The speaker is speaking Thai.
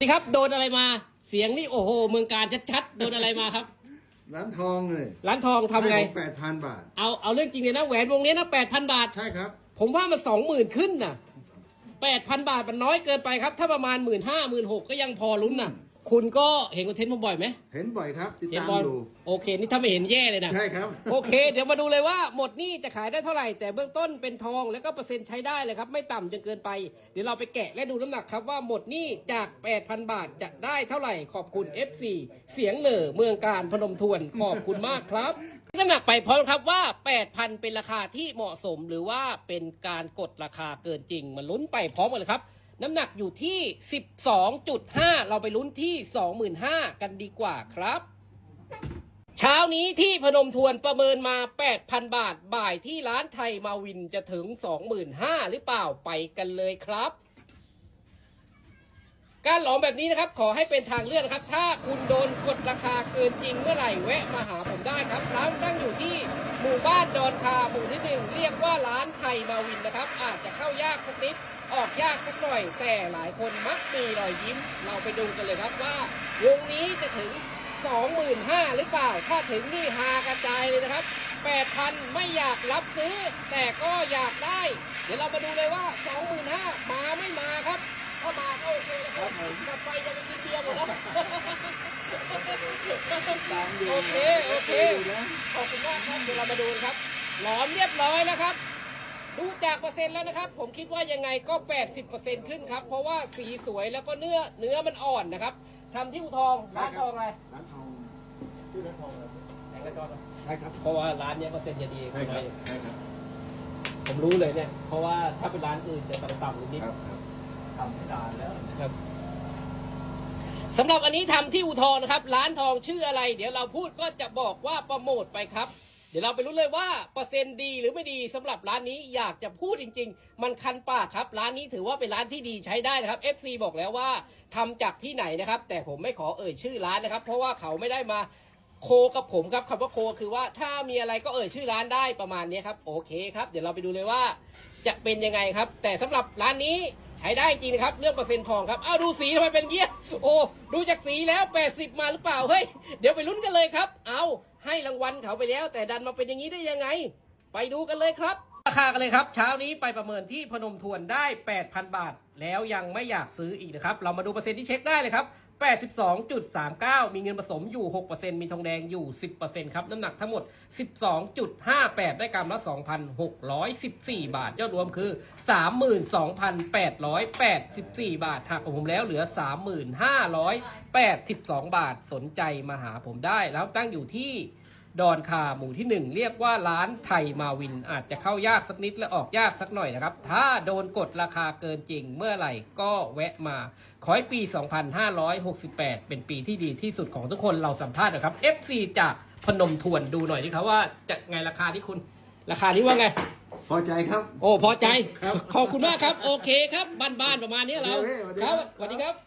นี่ครับโดนอะไรมาเสียงนี่โอ้โหเมืองการชัดๆโดนอะไรมาครับ ร้านทองเลยร้านทองทำไงแปดพันบาท เอาเอาเรื่องจริงเลยนะแหวนวงนี้นะแปดพันบาท ใช่ครับ ผมว่ามันสองหมื่นขึ้นน่ะแปดพันบาทมันน้อยเกินไปครับ ถ้าประมาณหมื่นห้าหมื่นหกก็ยังพอลุ้นน่ะ คุณก็เห็นคอนเทนต์ผมบ่อยไหมเห็นบ่อยครับ ติดเห็นตามบอลอยู่ โอเค นี่ถ้าไม่เห็นแย่เลยนะ ใช่ครับ โอเค เดี๋ยวมาดูเลยว่าหมดหนี่จะขายได้เท่าไหร่ แต่เบื้องต้นเป็นทองแล้วก็เปอร์เซ็นต์ใช้ได้เลยครับ ไม่ต่ำจนเกินไป เดี๋ยวเราไปแกะและดูน้ำหนักครับว่าหมดหนี่จาก 8,000 บาทจะได้เท่าไหร่ ขอบคุณ FC เสียงเหน่อเมืองการพนมทวน ขอบคุณมากครับ น้ำหนักไปพร้อมครับว่า 8,000 เป็นราคาที่เหมาะสม หรือว่าเป็นการกดราคาเกินจริง มันลุ้นไปพร้อมกันเลยครับ น้ำหนักอยู่ที่ 12.5 เราไปลุ้นที่ 25,000 กันดีกว่าครับ เช้านี้ที่พนมทวนประเมินมา 8,000 บาท บ่ายที่ร้านไทยมาวินจะถึง 25,000 หรือเปล่าไปกันเลยครับ การหลอมแบบนี้นะครับ ขอให้เป็นทางเลือกนะครับ ถ้าคุณโดนกดราคาเกินจริงเมื่อไหร่แวะมาหาผมได้ครับร้านตั้งอยู่ หมู่บ้านดอนคาหมู่ที่หนึ่งเรียกว่าร้านไทยมาวินนะครับ อาจจะเข้ายากสักนิดออกยากสักหน่อย แต่หลายคนมักมีรอยยิ้ม เราไปดูกันเลยครับว่าวงนี้จะถึง 25,000หรือเปล่า ถ้าถึงนี่ฮากระจายเลยนะครับ 8,000 ไม่อยากรับซื้อ แต่ก็อยากได้ เดี๋ยวเรามาดูเลยว่า 25,000 มาไม่มาครับ ถ้ามาก็โอเคนะครับกลับไปจะไปกินเบียร์หมดแล้ว โอเค โอเค ขอบคุณมากครับ เดี๋ยวเรามาดูกันครับ หลอมเรียบร้อยนะครับ ดูจากเปอร์เซ็นต์แล้วนะครับ ผมคิดว่ายังไงก็ 80%ขึ้นครับ เพราะว่าสีสวยแล้วก็เนื้อเนื้อมันอ่อนนะครับทำที่อุทองร้านทองอะไรร้านทองชื่อร้านทองอะไรแข่งกระจอนใช่ครับ เพราะว่าร้านเนี้ยเปอร์เซ็นต์จะดีใช่ครับใช่ครับ ผมรู้เลยเนี่ย เพราะว่าถ้าเป็นร้านอื่นจะต่ำๆนิดครับครับทำไม่นานแล้วๆครับ สำหรับอันนี้ทำที่อุทองนะครับ ร้านทองชื่ออะไร เดี๋ยวเราพูดก็จะบอกว่าโปรโมทไปครับ เดี๋ยวเราไปรู้เลยว่าเปอร์เซ็นต์ดีหรือไม่ดีสำหรับร้านนี้อยากจะพูดจริง ๆ มันคันปากครับ ร้านนี้ถือว่าเป็นร้านที่ดีใช้ได้นะครับ FC บอกแล้วว่าทำจากที่ไหนนะครับ แต่ผมไม่ขอเอ่ยชื่อร้านนะครับ เพราะว่าเขาไม่ได้มาโคกับผมครับคำว่าโคคือว่าถ้ามีอะไรก็เอ่ยชื่อร้านได้ประมาณนี้ครับโอเคครับ เดี๋ยวเราไปดูเลยว่าจะเป็นยังไงครับ แต่สำหรับร้านนี้ ใช้ได้จริงนะครับ เรื่องเปอร์เซ็นต์ทองครับอ้าวดูสีทำไมเป็นเงี้ยโอ้ดูจากสีแล้ว 80 มาหรือเปล่าเฮ้ยเดี๋ยวไปลุ้นกันเลยครับ เอาให้รางวัลเขาไปแล้ว แต่ดันมาเป็นอย่างนี้ได้ยังไง ไปดูกันเลยครับ ราคากันเลยครับ เช้านี้ไปประเมินที่พนมทวนได้ 8,000 บาท แล้วยังไม่อยากซื้ออีกนะครับ เรามาดูเปอร์เซ็นต์ที่เช็คได้เลยครับ 82.39 มีเงินผสมอยู่ 6%มีทองแดงอยู่ 10%ครับ น้ำหนักทั้งหมด 12.58 ได้กรัมละ 2,614 บาท ยอดรวมคือ 32,884 บาท หักของผมแล้วเหลือ 3,582 บาท สนใจมาหาผมได้ แล้วตั้งอยู่ที่ ดอนคาหมู่ที่ 1 เรียกว่าร้านไทยมาวิน อาจจะเข้ายากสักนิดและออกยากสักหน่อยนะครับ ถ้าโดนกดราคาเกินจริงเมื่อไหร่ก็แวะมา ขอให้ปี 2568 เป็นปีที่ดีที่สุดของทุกคนเราสัมภาษณ์นะครับ FC จากพนมทวนดูหน่อยดิครับว่าจะไงราคาที่คุณ ราคานี้ว่าไง พอใจครับ โอ้พอใจ ครับขอบคุณมากครับ โอเคครับบ้านๆประมาณนี้เราโอเคสวัสดีคครัรับบ สวัสดีครับ